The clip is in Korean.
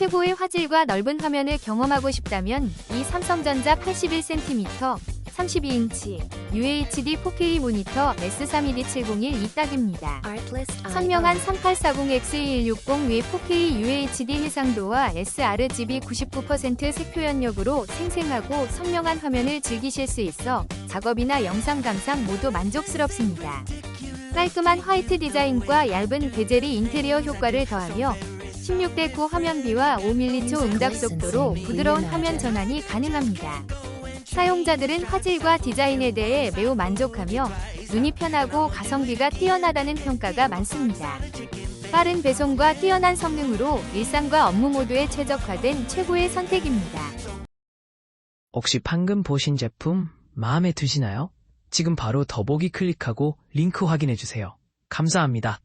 최고의 화질과 넓은 화면을 경험하고 싶다면 이 삼성전자 81cm 32인치 UHD 4K 모니터 S32D701 이 딱입니다. 선명한 3840X2160 위 4K UHD 해상도와 sRGB 99% 색표현력으로 생생하고 선명한 화면을 즐기실 수 있어 작업이나 영상 감상 모두 만족스럽습니다. 깔끔한 화이트 디자인과 얇은 베젤이 인테리어 효과를 더하며 16대 9 화면비와 5mm 초 응답 속도로 부드러운 화면 전환이 가능합니다. 사용자들은 화질과 디자인에 대해 매우 만족하며 눈이 편하고 가성비가 뛰어나다는 평가가 많습니다. 빠른 배송과 뛰어난 성능으로 일상과 업무 모두에 최적화된 최고의 선택입니다. 혹시 방금 보신 제품 마음에 드시나요? 지금 바로 더보기 클릭하고 링크 확인해 주세요. 감사합니다.